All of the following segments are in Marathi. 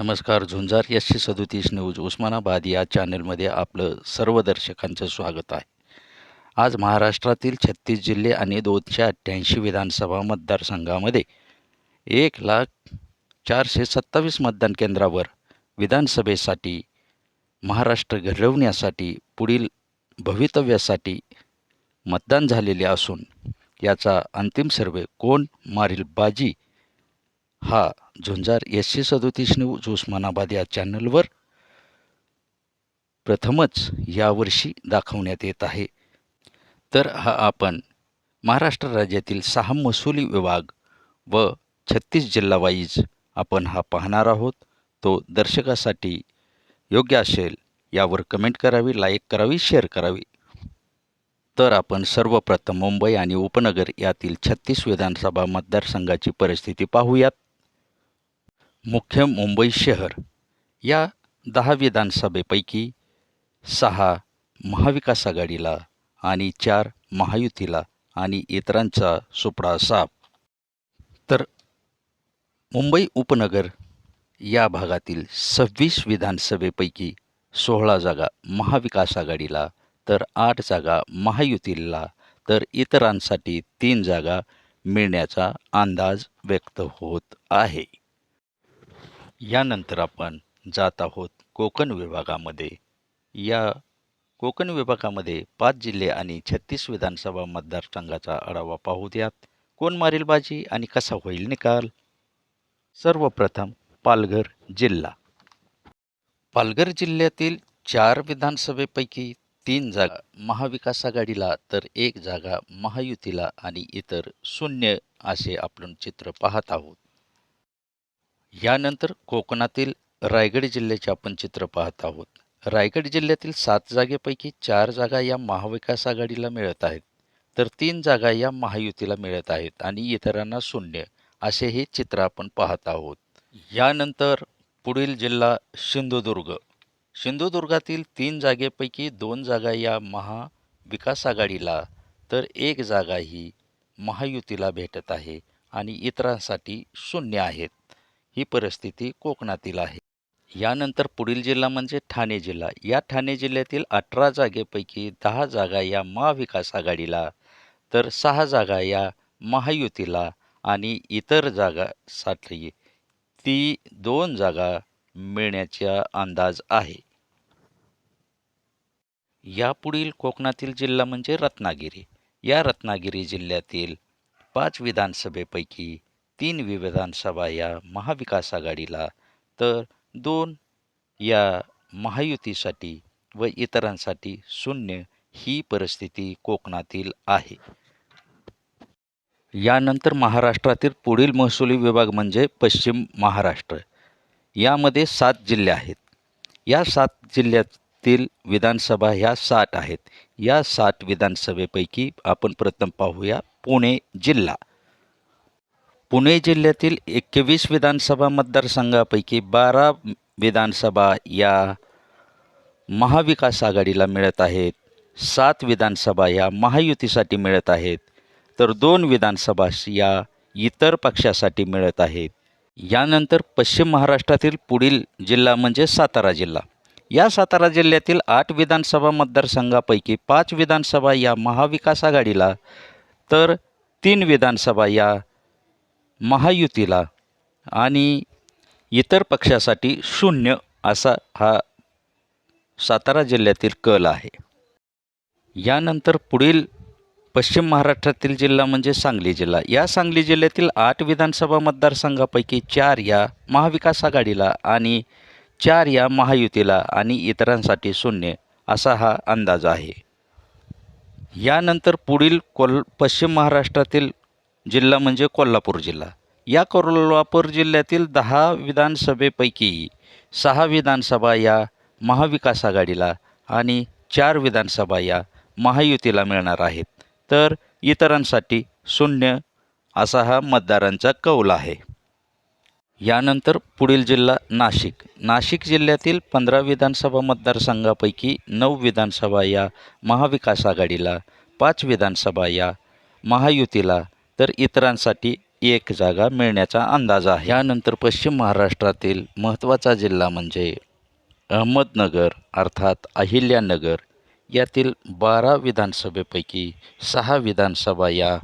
नमस्कार झुंजार एसशे सदोतीस न्यूज उस्मानाबाद या चॅनलमध्ये आपलं सर्व दर्शकांचं स्वागत आहे. आज महाराष्ट्रातील छत्तीस जिल्हे आणि दोनशे अठ्ठ्याऐंशी विधानसभा मतदारसंघामध्ये एक लाख चारशे सत्तावीस मतदान केंद्रावर विधानसभेसाठी महाराष्ट्र घडवण्यासाठी पुढील भवितव्यासाठी मतदान झालेले असून याचा अंतिम सर्वे कोण? मारील बाजी हा झुंजार एसशे सदोतीस न्यूज उस्मानाबाद या चॅनलवर प्रथमच यावर्षी दाखवण्यात येत आहे. तर हा आपण महाराष्ट्र राज्यातील सहा महसुली विभाग व छत्तीस जिल्हावाईज आपण हा पाहणार आहोत. तो दर्शकासाठी योग्य असेल यावर कमेंट करावी लाईक करावी शेअर करावी. तर आपण सर्वप्रथम मुंबई आणि उपनगर यातील छत्तीस विधानसभा मतदारसंघाची परिस्थिती पाहूयात. मुख्य मुंबई शहर या दहा विधानसभेपैकी सहा महाविकास आघाडीला आणि चार महायुतीला आणि इतरांचा सुपडा साप. तर मुंबई उपनगर या भागातील सव्वीस विधानसभेपैकी सोळा जागा महाविकास आघाडीला तर आठ जागा महायुतीला तर इतरांसाठी तीन जागा मिळण्याचा अंदाज व्यक्त होत आहे. यानंतर आपण जात आहोत कोकण विभागामध्ये. या कोकण विभागामध्ये पाच जिल्हे आणि छत्तीस विधानसभा मतदारसंघाचा आढावा पाहू द्यात. कोण मारेल बाजी आणि कसा होईल निकाल? सर्वप्रथम पालघर जिल्हा. पालघर जिल्ह्यातील चार विधानसभेपैकी तीन जागा महाविकास आघाडीला तर एक जागा महायुतीला आणि इतर शून्य असे आपण चित्र पाहत आहोत. यानंतर कोकणातील रायगड जिल्ह्याचे आपण चित्र पाहत आहोत. रायगड जिल्ह्यातील सात जागेपैकी चार जागा या महाविकास आघाडीला मिळत आहेत. तर तीन जागा या महायुतीला मिळत आहेत आणि इतरांना शून्य असे हे चित्र आपण पाहत आहोत. यानंतर पुढील जिल्हा सिंधुदुर्ग. सिंधुदुर्गातील तीन जागेपैकी दोन जागा या महाविकास आघाडीला तर एक जागा ही महायुतीला भेटत आहे आणि इतरांसाठी शून्य आहेत. ही परिस्थिती कोकणातील आहे. यानंतर पुढील जिल्हा म्हणजे ठाणे जिल्हा. या ठाणे जिल्ह्यातील अठरा जागेपैकी दहा जागा या महाविकास आघाडीला तर सहा जागा या महायुतीला आणि इतर जागासाठी ती दोन जागा मिळण्याचा अंदाज आहे. यापुढील कोकणातील जिल्हा म्हणजे रत्नागिरी. या रत्नागिरी जिल्ह्यातील पाच विधानसभेपैकी तीन विधानसभा या महाविकास आघाडीला तर दोन या महायुतीसाठी व इतरांसाठी शून्य ही परिस्थिती कोकणातील आहे. यानंतर महाराष्ट्रातील पुढील महसुली विभाग म्हणजे पश्चिम महाराष्ट्र. यामध्ये सात जिल्हे आहेत. या सात जिल्ह्यातील विधानसभा ह्या साठ आहेत. या साठ विधानसभेपैकी आपण प्रथम पाहूया पुणे जिल्हा. पुणे जिल्ह्यातील एकवीस विधानसभा मतदारसंघापैकी बारा विधानसभा या महाविकास आघाडीला मिळत आहेत. सात विधानसभा या महायुतीसाठी मिळत आहेत. तर दोन विधानसभा या इतर पक्षासाठी मिळत आहेत. यानंतर पश्चिम महाराष्ट्रातील पुढील जिल्हा म्हणजे सातारा जिल्हा. या सातारा जिल्ह्यातील आठ विधानसभा मतदारसंघापैकी पाच विधानसभा या महाविकास आघाडीला तर तीन विधानसभा या महायुतीला आणि इतर पक्षासाठी शून्य असा हा सातारा जिल्ह्यातील कल आहे. यानंतर पुढील पश्चिम महाराष्ट्रातील जिल्हा म्हणजे सांगली जिल्हा. या सांगली जिल्ह्यातील आठ विधानसभा मतदारसंघापैकी चार या महाविकास आघाडीला आणि चार या महायुतीला आणि इतरांसाठी शून्य असा हा अंदाज आहे. यानंतर पुढील कोल पश्चिम महाराष्ट्रातील जिल्हा म्हणजे कोल्हापूर जिल्हा. या कोल्हापूर जिल्ह्यातील दहा विधानसभेपैकी सहा विधानसभा या महाविकास आघाडीला आणि चार विधानसभा या महायुतीला मिळणार आहेत. तर इतरांसाठी शून्य असा हा मतदारांचा कौल आहे. यानंतर पुढील जिल्हा नाशिक. नाशिक जिल्ह्यातील पंधरा विधानसभा मतदारसंघापैकी नऊ विधानसभा या महाविकास आघाडीला पाच विधानसभा या महायुतीला तर इतरांसाठी एक जागा मिळण्याचा अंदाज आहे. यानंतर पश्चिम महाराष्ट्रातील महत्त्वाचा जिल्हा म्हणजे अहमदनगर अर्थात अहिल्यानगर. यातील बारा विधानसभेपैकी सहा विधानसभा या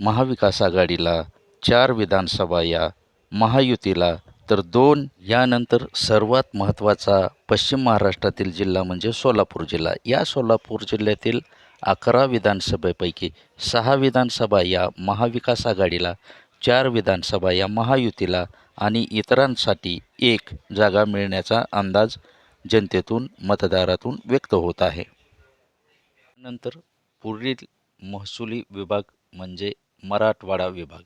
महाविकास आघाडीला चार विधानसभा या महायुतीला तर दोन यानंतर सर्वात महत्त्वाचा पश्चिम महाराष्ट्रातील जिल्हा म्हणजे सोलापूर जिल्हा. या सोलापूर जिल्ह्यातील अकरा विधानसभेपैकी सहा विधानसभा या महाविकास आघाडीला चार विधानसभा या महायुतीला आणि इतरांसाठी एक जागा मिळण्याचा अंदाज जनतेतून मतदारातून व्यक्त होत आहे. नंतर पुढील महसुली विभाग म्हणजे मराठवाडा विभाग.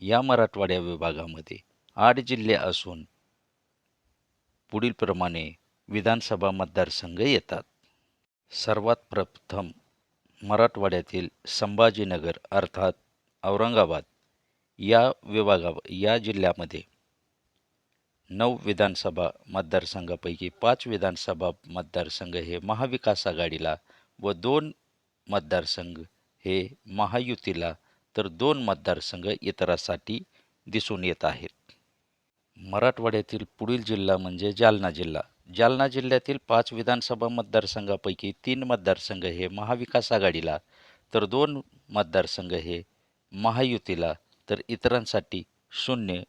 या मराठवाड्या विभागामध्ये आठ जिल्हे असून पुढीलप्रमाणे विधानसभा मतदारसंघ येतात. सर्वात प्रथम मराठवाड्यातील संभाजीनगर अर्थात औरंगाबाद या विभागा या जिल्ह्यामध्ये नऊ विधानसभा मतदारसंघापैकी पाच विधानसभा मतदारसंघ हे महाविकास आघाडीला व दोन मतदारसंघ हे महायुतीला तर दोन मतदारसंघ इतरासाठी दिसून येत आहेत. मराठवाड्यातील पुढील जिल्हा म्हणजे जालना जिल्हा. जालना जिल्ह्यातील पाच विधानसभा मतदारसंघापैकी तीन मतदारसंघ हे महाविकास आघाडीला तर दोन मतदारसंघ हे महायुतीला तर इतरांसाठी शून्य.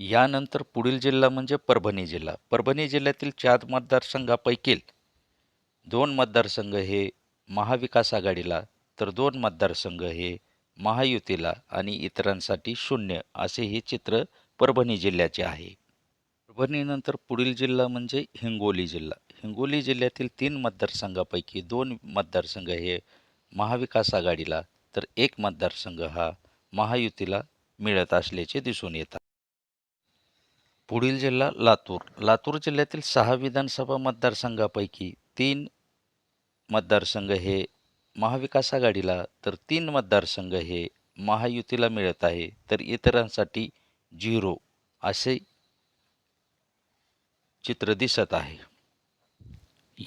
यानंतर पुढील जिल्हा म्हणजे परभणी जिल्हा. परभणी जिल्ह्यातील चार मतदारसंघापैकी दोन मतदारसंघ हे महाविकास आघाडीला तर दोन मतदारसंघ हे महायुतीला आणि इतरांसाठी शून्य असे हे चित्र परभणी जिल्ह्याचे आहे. परभणीनंतर पुढील जिल्हा म्हणजे हिंगोली जिल्हा. हिंगोली जिल्ह्यातील तीन मतदारसंघापैकी दोन मतदारसंघ हे महाविकास आघाडीला तर एक मतदारसंघ हा महायुतीला मिळत असल्याचे दिसून येतात पुढील जिल्हा लातूर. लातूर जिल्ह्यातील सहा विधानसभा मतदारसंघापैकी तीन मतदारसंघ हे महाविकास आघाडीला तर तीन मतदारसंघ हे महायुतीला मिळत आहे. तर इतरांसाठी झिरो असे चित्र दिसत आहे.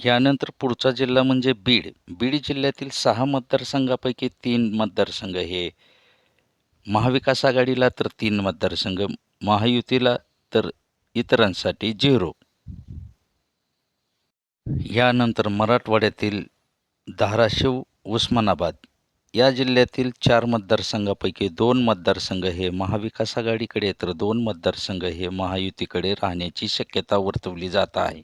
यानंतर पुढचा जिल्हा म्हणजे बीड. बीड जिल्ह्यातील सहा मतदारसंघापैकी तीन मतदारसंघ हे महाविकास आघाडीला तर तीन मतदारसंघ महायुतीला तर इतरांसाठी झिरो. यानंतर मराठवाड्यातील धाराशिव उस्मानाबाद या जिल्ह्यातील चार मतदारसंघापैकी दोन मतदारसंघ हे महाविकास आघाडीकडे तर दोन मतदारसंघ हे महायुतीकडे राहण्याची शक्यता वर्तवली जात आहे.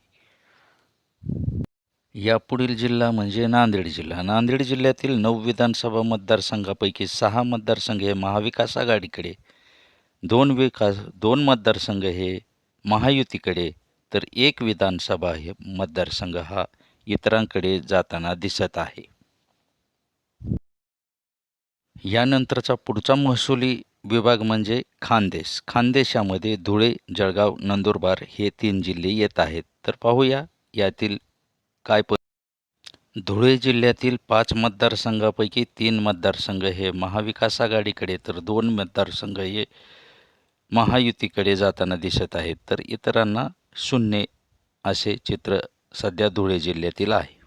यापुढील जिल्हा म्हणजे नांदेड जिल्हा. नांदेड जिल्ह्यातील नऊ विधानसभा मतदारसंघापैकी सहा मतदारसंघ हे महाविकास आघाडीकडे दोन विकास दोन मतदारसंघ हे महायुतीकडे तर एक विधानसभा हे मतदारसंघ हा इतरांकडे जाताना दिसत आहे. यानंतरचा पुढचा महसुली विभाग म्हणजे खानदेश. खानदेशामध्ये धुळे जळगाव नंदुरबार हे तीन जिल्हे येत आहेत. तर पाहूया यातील काय प धुळे जिल्ह्यातील पाच मतदारसंघापैकी तीन मतदारसंघ हे महाविकास आघाडीकडे तर दोन मतदारसंघ हे महायुतीकडे जाताना दिसत आहेत. तर इतरांना शून्य असे चित्र सध्या धुळे जिल्ह्यातील आहे.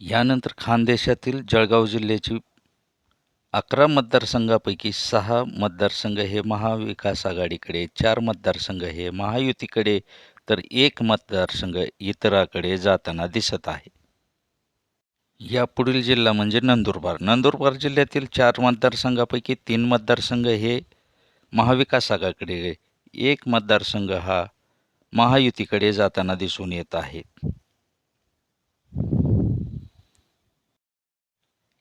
यानंतर खानदेशातील जळगाव जिल्ह्याची अकरा मतदारसंघापैकी सहा मतदारसंघ हे महाविकास आघाडीकडे चार मतदारसंघ हे महायुतीकडे तर एक मतदारसंघ इतराकडे जाताना दिसत आहे. यापुढील जिल्हा म्हणजे नंदुरबार. नंदुरबार जिल्ह्यातील चार मतदारसंघापैकी तीन मतदारसंघ हे महाविकास आघाडीकडे एक मतदारसंघ हा महायुतीकडे जाताना दिसून येत आहे.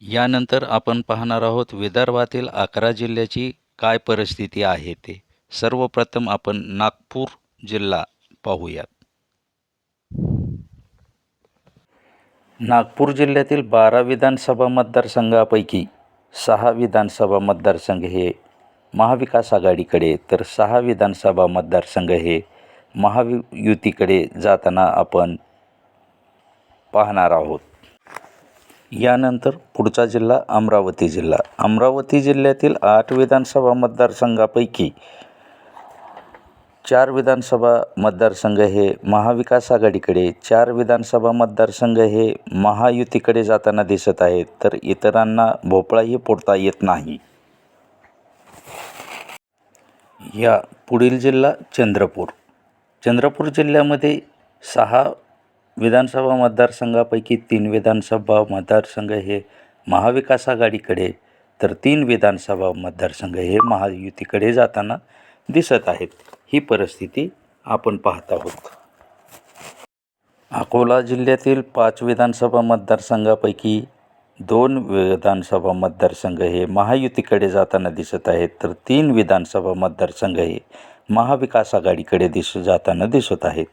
यानंतर आपण पाहणार आहोत विदर्भातील अकरा जिल्ह्याची काय परिस्थिती आहे ते. सर्वप्रथम आपण नागपूर जिल्हा पाहूयात. नागपूर जिल्ह्यातील बारा विधानसभा मतदारसंघापैकी सहा विधानसभा मतदारसंघ हे महाविकास आघाडीकडे तर सहा विधानसभा मतदारसंघ हे महायुतीकडे जाताना आपण पाहणार आहोत. यानंतर पुढचा जिल्हा अमरावती जिल्हा. अमरावती जिल्ह्यातील आठ विधानसभा मतदारसंघापैकी चार विधानसभा मतदारसंघ हे महाविकास आघाडीकडे चार विधानसभा मतदारसंघ हे महायुतीकडे जाताना दिसत आहेत तर इतरांना भोपळाही फोडता येत नाही. या पुढील जिल्हा चंद्रपूर. चंद्रपूर जिल्ह्यामध्ये सहा विधानसभा मतदारसंघापैकी तीन विधानसभा मतदारसंघ हे महाविकास आघाडीकडे तर तीन विधानसभा मतदारसंघ हे महायुतीकडे जाताना दिसत आहेत. ही परिस्थिती आपण पाहत आहोत. अकोला जिल्ह्यातील पाच विधानसभा मतदारसंघापैकी दोन विधानसभा मतदारसंघ हे महायुतीकडे जाताना दिसत आहेत तर तीन विधानसभा मतदारसंघ हे महाविकास आघाडीकडे दिस जाताना दिसत आहेत.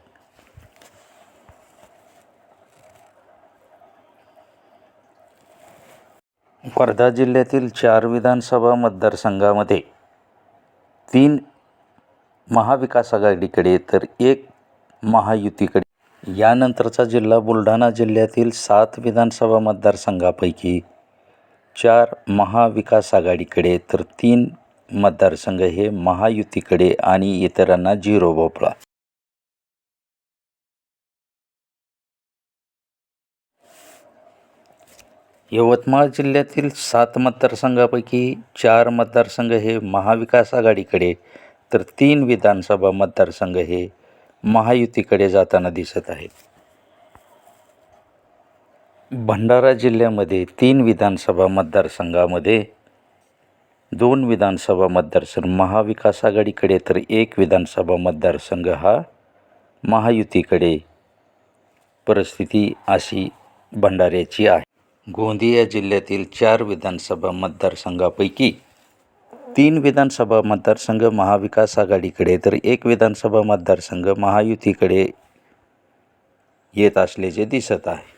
वर्धा जिल्ह्यातील चार विधानसभा मतदारसंघामध्ये तीन महाविकास आघाडीकडे तर एक महायुतीकडे. यानंतरचा जिल्हा बुलढाणा जिल्ह्यातील सात विधानसभा मतदारसंघापैकी चार महाविकास आघाडीकडे तर तीन मतदारसंघ हे महायुतीकडे आणि इतरांना झिरो भोपळा. यवतमाळ जिल्ह्यातील सात मतदारसंघापैकी चार मतदारसंघ हे महाविकास आघाडीकडे तर तीन विधानसभा मतदारसंघ हे महायुतीकडे जाताना दिसत आहेत. भंडारा जिल्ह्यामध्ये तीन विधानसभा मतदारसंघामध्ये दोन विधानसभा मतदारसंघ महाविकास आघाडीकडे तर एक विधानसभा मतदारसंघ हा महायुतीकडे. परिस्थिती अशी भंडाऱ्याची आहे. गोंदिया जिल्ह्यातील चार विधानसभा मतदारसंघापैकी तीन विधानसभा मतदारसंघ महाविकास आघाडीकडे तर एक विधानसभा मतदारसंघ महायुतीकडे येत असल्याचे दिसत आहे.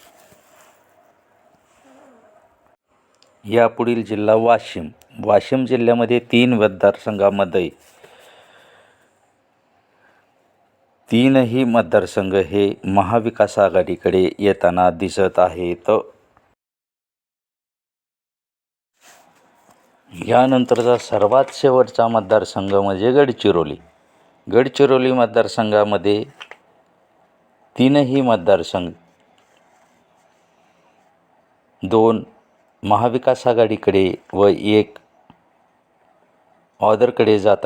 यापुढील जिल्हा वाशिम. वाशिम जिल्ह्यामध्ये तीन मतदारसंघामध्ये तीनही मतदारसंघ हे महाविकास आघाडीकडे येताना दिसत आहेत. यानंतरचा सर्वात शेवटचा मतदारसंघ म्हणजे गडचिरोली. गडचिरोली मतदारसंघामध्ये तीनही मतदारसंघ दोन महाविकास आघाडीकडे व एक ऑदरकडे जातात